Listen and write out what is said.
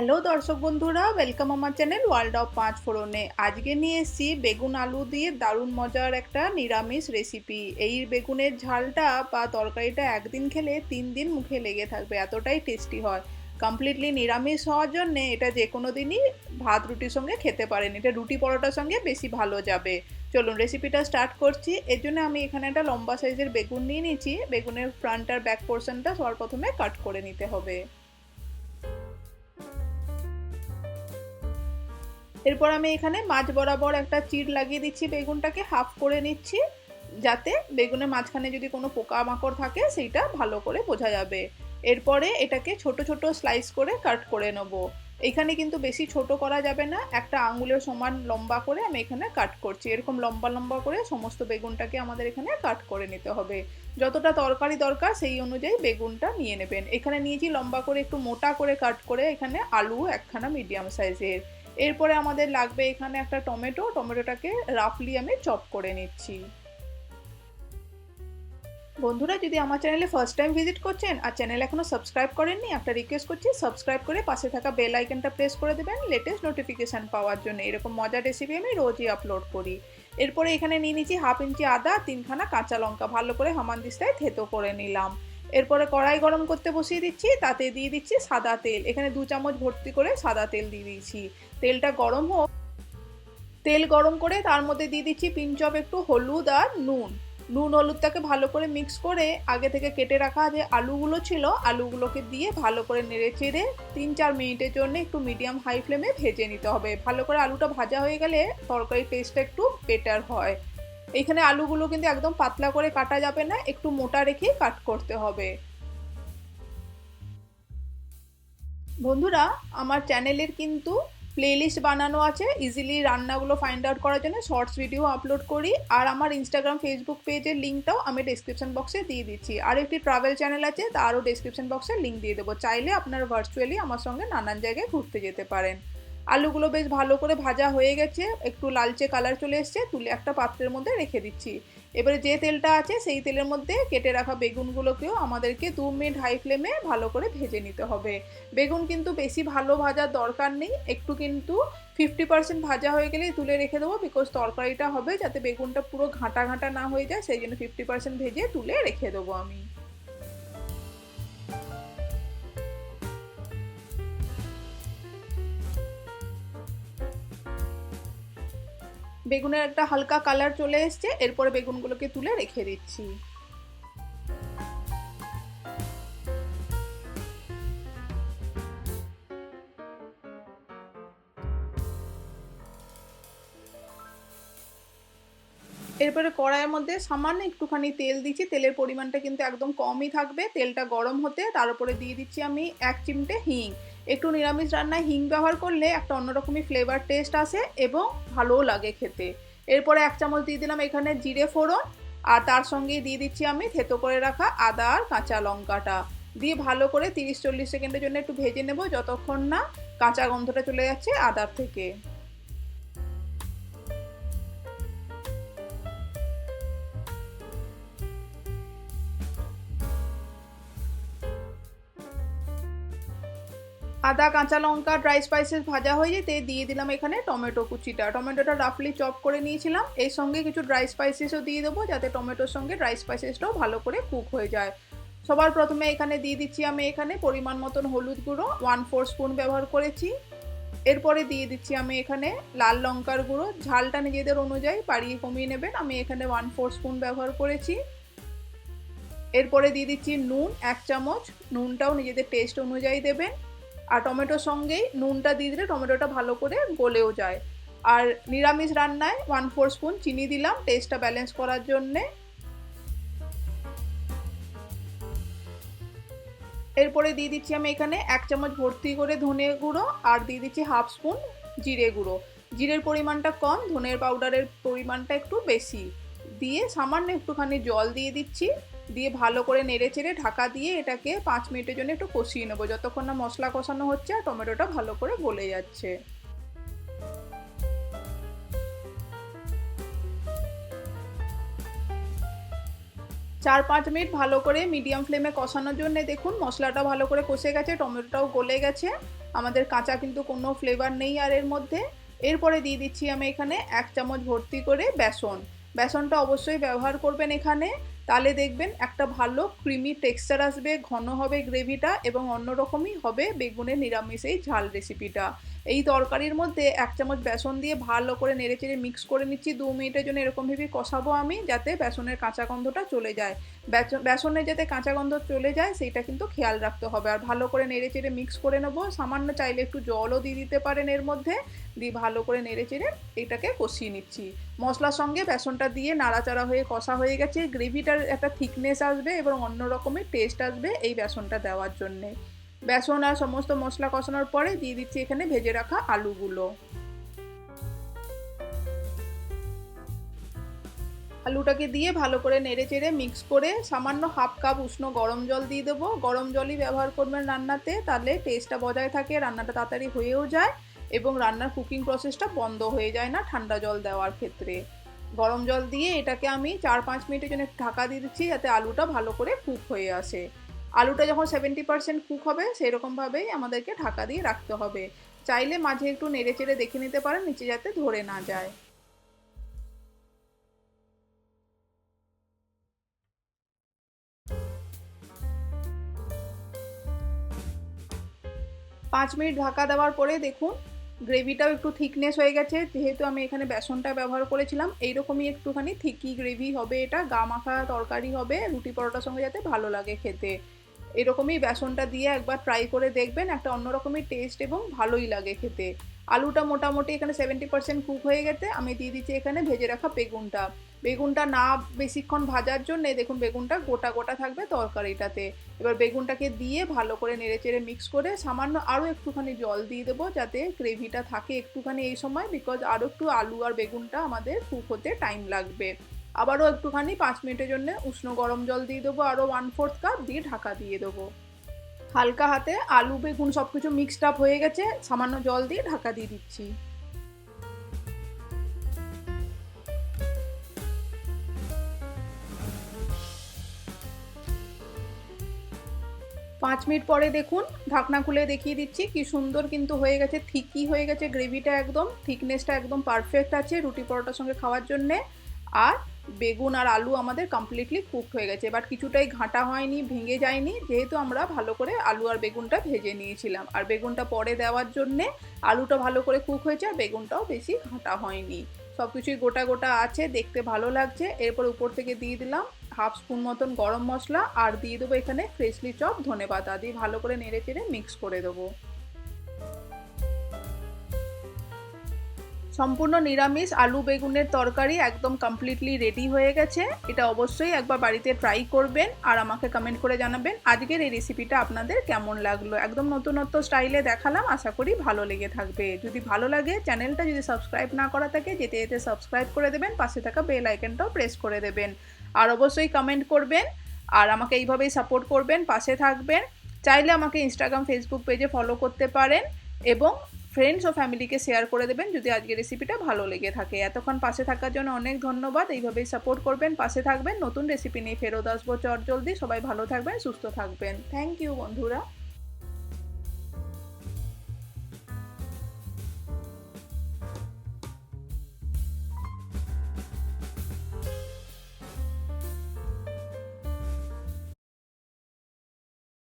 Hello দর্শক বন্ধুরা welcome আমার চ্যানেল ওয়ার্ল্ড অফ পাঁচ ফোড়নে আজকে নিয়ে এসেছি বেগুন আলু দিয়ে দারুণ মজার একটা নিরামিষ রেসিপি এই বেগুনের ঝালটা বা তরকারিটা একদিন খেলে তিন দিন মুখে লেগে থাকবে, এতটাই টেস্টি হয়। কমপ্লিটলি নিরামিষ হওয়ার জন্যে এটা যে কোনো দিনই ভাত, রুটির সঙ্গে খেতে পারেন। এটা রুটি পরোটার সঙ্গে বেশি ভালো যাবে। চলুন রেসিপিটা স্টার্ট করছি। এর জন্য আমি এখানে একটা লম্বা সাইজের বেগুন নিয়ে নিয়েছি। বেগুনের ফ্রন্ট আর ব্যাক পোর্শনটা সবার প্রথমে কাট করে নিতে হবে। এরপর আমি এখানে মাছ বরাবর একটা চির লাগিয়ে দিচ্ছি বেগুনটাকে হাফ করে নিচ্ছি, যাতে বেগুনের মাঝখানে যদি কোনো পোকামাকড় থাকে সেইটা ভালো করে বোঝা যাবে। এরপরে এটাকে ছোট ছোট স্লাইস করে কাট করে নেব। এখানে কিন্তু বেশি ছোট করা যাবে না, একটা আঙুলের সমান লম্বা করে আমি এখানে কাট করছি। এরকম লম্বা লম্বা করে সমস্ত বেগুনটাকে আমাদের এখানে কাট করে নিতে হবে। যতটা তরকারি দরকার সেই অনুযায়ী বেগুনটা নিয়ে নেবেন। এখানে নিয়েছি লম্বা করে একটু মোটা করে কাট করে এখানে আলু একখানা মিডিয়াম সাইজের এরপরে আমাদের লাগবে এখানে একটা টমেটো, টমেটোটাকে রাফলি আমি চপ করে নিচ্ছি। বন্ধুরা, যদি আমার চ্যানেলে ফার্স্ট টাইম ভিজিট করছেন আর চ্যানেল এখনও সাবস্ক্রাইব করেননি, একটা রিকোয়েস্ট করছি সাবস্ক্রাইব করে পাশে থাকা বেল আইকনটা প্রেস করে দেবেন লেটেস্ট নোটিফিকেশান পাওয়ার জন্য। এরকম মজার রেসিপি আমি রোজই আপলোড করি। এরপরে এখানে নিয়ে নিচ্ছি হাফ ইঞ্চি আদা, তিনখানা কাঁচা লঙ্কা, ভালো করে হামানদিস্তায় থেতো করে নিলাম। এরপরে কড়াই গরম করতে বসিয়ে দিচ্ছি, তাতে দিয়ে দিচ্ছি সাদা তেল। এখানে দু চামচ ভর্তি করে সাদা তেল দিয়ে দিয়েছি। তেলটা গরম হোক, তেল গরম করে তার মধ্যে দিয়ে দিচ্ছি পিঞ্চপ একটু হলুদ আর নুন। নুন হলুদটাকে ভালো করে মিক্স করে আগে থেকে কেটে রাখা যে আলুগুলো ছিল, আলুগুলোকে দিয়ে ভালো করে নেড়ে চেড়ে তিন চার মিনিটের জন্য একটু মিডিয়াম হাই ফ্লেমে ভেজে নিতে হবে। ভালো করে আলুটা ভাজা হয়ে গেলে তরকারির টেস্টটা একটু বেটার হয়। এখানে আলুগুলো কিন্তু একদম পাতলা করে কাটা যাবে না, একটু মোটা রেখে কাট করতে হবে। বন্ধুরা, আমার চ্যানেলের কিন্তু প্লেলিস্ট বানানো আছে ইজিলি রান্নাগুলো ফাইন্ড আউট করার জন্য শর্টস ভিডিও আপলোড করি, আর আমার ইনস্টাগ্রাম ফেসবুক পেজের লিঙ্কটাও আমি ডিসক্রিপশন বক্সে দিয়ে দিচ্ছি। আর একটি ট্রাভেল চ্যানেল আছে তারও ডিসক্রিপশন বক্সে লিঙ্ক দিয়ে দেবো। চাইলে আপনারা ভার্চুয়ালি আমার সঙ্গে নানান জায়গায় ঘুরতে যেতে পারেন। আলুগুলো বেশ ভালো করে ভাজা হয়ে গেছে, একটু লালচে কালার চলে এসছে, তুলে একটা পাত্রের মধ্যে রেখে দিচ্ছি। এবারে যে তেলটা আছে সেই তেলের মধ্যে কেটে রাখা বেগুনগুলোকেও আমাদেরকে দু মিনিট হাই ফ্লেমে ভালো করে ভেজে নিতে হবে। বেগুন কিন্তু বেশি ভালো ভাজার দরকার নেই, একটু কিন্তু ফিফটি পার্সেন্ট ভাজা হয়ে গেলেই তুলে রেখে দেবো বিকজ তরকারিটা হবে যাতে বেগুনটা পুরো ঘাঁটা ঘাঁটা না হয়ে যায়, সেই জন্য ফিফটি পার্সেন্ট ভেজে তুলে রেখে দেবো আমি। বেগুনের একটা হালকা কালার চলে এসছে, এরপরে বেগুনগুলোকে তুলে রেখে দিচ্ছি। এরপরে কড়াইয়ের মধ্যে সামান্য একটুখানি তেল দিচ্ছি, তেলের পরিমাণটা কিন্তু একদম কমই থাকবে, তেলটা গরম হতে, তার উপরে দিয়ে দিচ্ছি আমি এক চিমটে হিং। একটু নিরামিষ রান্নায় হিং ব্যবহার করলে একটা অন্যরকমই ফ্লেভার টেস্ট আসে এবং ভালোও লাগে খেতে। এরপরে এক চামচ দিয়ে দিলাম এখানে জিরে ফোড়ন আর তার সঙ্গে দিয়ে দিচ্ছি আমি থেতো করে রাখা আদা আর কাঁচা লঙ্কাটা। দিয়ে ভালো করে তিরিশ চল্লিশ সেকেন্ডের জন্য একটু ভেজে নেব যতক্ষণ না কাঁচা গন্ধটা চলে যাচ্ছে আদার থেকে। আদা, কাঁচা লঙ্কা ড্রাই স্পাইসেস ভাজা হয়ে যেতে দিয়ে দিলাম এখানে টমেটো কুচিটা। টমেটোটা রাফলি চপ করে নিয়েছিলাম। এর সঙ্গে কিছু ড্রাই স্পাইসেসও দিয়ে দেবো যাতে টমেটোর সঙ্গে ড্রাই স্পাইসেসটাও ভালো করে কুক হয়ে যায়। সবার প্রথমে এখানে দিয়ে দিচ্ছি আমি এখানে পরিমাণ মতন হলুদ গুঁড়ো ওয়ান ফোর স্পুন ব্যবহার করেছি। এরপরে দিয়ে দিচ্ছি আমি এখানে লাল লঙ্কার গুঁড়ো। ঝালটা নিজেদের অনুযায়ী বাড়িয়ে কমিয়ে নেবেন। আমি এখানে ওয়ান ফোর স্পুন ব্যবহার করেছি। এরপরে দিয়ে দিচ্ছি নুন, এক চামচ। নুনটাও নিজেদের টেস্ট অনুযায়ী দেবেন। আর টমেটোর সঙ্গেই নুনটা দিয়ে দিলে টমেটোটা ভালো করে গলেও যায়। আর নিরামিষ রান্নায় ওয়ান ফোর স্পুন চিনি দিলাম টেস্টটা ব্যালেন্স করার জন্যে। এরপরে দিয়ে দিচ্ছি আমি এখানে এক চামচ ভর্তি করে ধনে গুঁড়ো আর দিয়ে দিচ্ছি হাফ স্পুন জিরে গুঁড়ো। জিরের পরিমাণটা কম, ধনের পাউডারের পরিমাণটা একটু বেশি। দিয়ে সামান্য একটুখানি জল দিয়ে দিচ্ছি। দিয়ে ভালো করে নেড়ে চেড়ে ঢাকা দিয়ে এটাকে পাঁচ মিনিটের জন্য একটু কষিয়ে নেব। যতক্ষণ না মশলা কষানো হচ্ছে আর টমেটোটা ভালো করে গলে যাচ্ছে। চার পাঁচ মিনিট ভালো করে মিডিয়াম ফ্লেমে কষানোর জন্য দেখুন মশলাটা ভালো করে কষে গেছে, টমেটোটাও গলে গেছে। আমাদের কাঁচা কিন্তু কোনো ফ্লেভার নেই আর এর মধ্যে। এরপরে দিয়ে দিচ্ছি আমি এখানে এক চামচ ভর্তি করে বেসন। বেসনটা অবশ্যই ব্যবহার করবেন এখানে। তাহলে দেখবেন একটা ভালো ক্রিমি টেক্সচার আসবে, ঘন হবে গ্রেভিটা এবং অন্যরকমই হবে বেগুনের নিরামিষ এই ঝাল রেসিপিটা এই তরকারির মধ্যে এক চামচ বেসন দিয়ে ভালো করে নেড়েচেড়ে মিক্স করে নিচ্ছি। দু মিনিটের জন্য এরকমভাবে কষাবো আমি, যাতে বেসনের কাঁচা গন্ধটা চলে যায়। বেসনের যাতে কাঁচা গন্ধ চলে যায়, সেইটা কিন্তু খেয়াল রাখতে হবে। আর ভালো করে নেড়েচেড়ে মিক্স করে নেব। সামান্য চাইলে একটু জলও দিয়ে দিতে পারেন এর মধ্যে। দিয়ে ভালো করে নেড়েচেড়ে এটাকে কষিয়ে নিচ্ছি। মশলার সঙ্গে বেসনটা দিয়ে নাড়াচাড়া হয়ে কষা হয়ে গেছে। গ্রেভিটার একটা থিকনেস আসবে এবং অন্য রকমের টেস্ট আসবে এই বেসনটা দেওয়ার জন্যে। বেসন আর সমস্ত মশলা কষানোর পরে দিয়ে দিচ্ছি এখানে ভেজে রাখা আলুগুলো। আলুটাকে দিয়ে ভালো করে নেড়ে চেড়ে মিক্স করে সামান্য হাফ কাপ উষ্ণ গরম জল দিয়ে দেবো। গরম জলই ব্যবহার করবেন রান্নাতে, তাহলে টেস্টটা বজায় থাকে, রান্নাটা তাড়াতাড়ি হয়েও যায় এবং রান্নার কুকিং প্রসেসটা বন্ধ হয়ে যায় না ঠান্ডা জল দেওয়ার ক্ষেত্রে। গরম জল দিয়ে এটাকে আমি চার পাঁচ মিনিটের জন্য ঢাকা দিয়ে দিচ্ছি যাতে আলুটা ভালো করে কুক হয়ে আসে। আলুটা যখন সেভেন্টি পার্সেন্ট কুক হবে, সেরকমভাবেই আমাদেরকে ঢাকা দিয়ে রাখতে হবে। চাইলে মাঝে একটু নেড়ে চেড়ে দেখে নিতে পারেন, নিচে যাতে ধরে না যায়। পাঁচ মিনিট ঢাকা দেওয়ার পরে দেখুন, গ্রেভিটাও একটু থিকনেস হয়ে গেছে। যেহেতু আমি এখানে বেসনটা ব্যবহার করেছিলাম, এইরকমই একটুখানি থিকি গ্রেভি হবে এটা। গা মাখা তরকারি হবে, রুটি পরোটার সঙ্গে যাতে ভালো লাগে খেতে। এরকমই বেসনটা দিয়ে একবার ট্রাই করে দেখবেন, একটা অন্যরকমই টেস্ট এবং ভালোই লাগে খেতে। আলুটা মোটামুটি এখানে সেভেন্টি পার্সেন্ট কুক হয়ে গেছে, আমি দিয়ে দিচ্ছি এখানে ভেজে রাখা বেগুনটা। বেগুনটা না বেশিক্ষণ ভাজার জন্য দেখুন বেগুনটা গোটা গোটা থাকবে তরকারিটাতে। এবার বেগুনটাকে দিয়ে ভালো করে নেড়ে চেড়ে মিক্স করে সামান্য আরও একটুখানি জল দিয়ে দেবো, যাতে গ্রেভিটা থাকে একটুখানি এই সময় বিকজ আরও একটু আলু আর বেগুনটা আমাদের কুক হতে টাইম লাগবে। আবারও একটুখানি পাঁচ মিনিটের জন্য উষ্ণ গরম জল দিয়ে দেবো, আরও ওয়ান ফোর্থ কাপ দিয়ে ঢাকা দিয়ে দেবো। হালকা হাতে আলু, বেগুন সব কিছু মিক্সড আপ হয়ে গেছে, সামান্য জল দিয়ে ঢাকা দিয়ে দিচ্ছি। পাঁচ মিনিট পরে দেখুন, ঢাকনা খুলে দেখিয়ে দিচ্ছি, কি সুন্দর কিন্তু হয়ে গেছে, থিকই হয়ে গেছে গ্রেভিটা একদম থিকনেসটা একদম পারফেক্ট আছে রুটি পরোটার সঙ্গে খাওয়ার জন্যে। আর বেগুন আর আলু আমাদের কমপ্লিটলি কুকড হয়ে গেছে। বাট কিছুটাই ঘাঁটা হয়নি, ভেঙে যায়নি, যেহেতু আমরা ভালো করে আলু আর বেগুনটা ভেজে নিয়েছিলাম। আর বেগুনটা পরে দেওয়ার জন্যে আলুটা ভালো করে কুক হয়েছে আর বেগুনটাও বেশি ঘাঁটা হয়নি। সব কিছুই গোটা গোটা আছে, দেখতে ভালো লাগছে। এরপর উপর থেকে দিয়ে দিলাম হাফ স্পুন মতন গরম মশলা, আর দিয়ে দেবো এখানে ফ্রেশলি চপ ধনে পাতা দিয়ে ভালো করে নেড়ে চেড়ে মিক্স করে দেবো। সম্পূর্ণ নিরামিষ আলু বেগুনের তরকারি একদম কমপ্লিটলি রেডি হয়ে গেছে। এটা অবশ্যই একবার বাড়িতে ট্রাই করবেন আর আমাকে কমেন্ট করে জানাবেন আজকের এই রেসিপিটা আপনাদের কেমন লাগল। একদম নতুনত্ব স্টাইলে দেখালাম, আশা করি ভালো লেগে থাকবে। যদি ভালো লাগে চ্যানেলটা যদি সাবস্ক্রাইব না করা থাকে, যেতে যেতে সাবস্ক্রাইব করে দেবেন, পাশে থাকা বেল আইকনটাও প্রেস করে দেবেন। আর অবশ্যই কমেন্ট করবেন আর আমাকে এইভাবেই সাপোর্ট করবেন, পাশে থাকবেন। চাইলে আমাকে ইনস্টাগ্রাম ফেসবুক পেজে ফলো করতে পারেন এবং ফ্রেন্ডস ও ফ্যামিলিকে শেয়ার করে দেবেন যদি আজকে রেসিপিটা ভালো লেগে থাকে। এতক্ষণ পাশে থাকার জন্য অনেক ধন্যবাদ। এইভাবেই সাপোর্ট করবেন, পাশে থাকবেন। নতুন রেসিপি নিয়ে ফেরত আসব চট জলদি। সবাই ভালো থাকবেন, সুস্থ থাকবেন। থ্যাংক ইউ বন্ধুরা।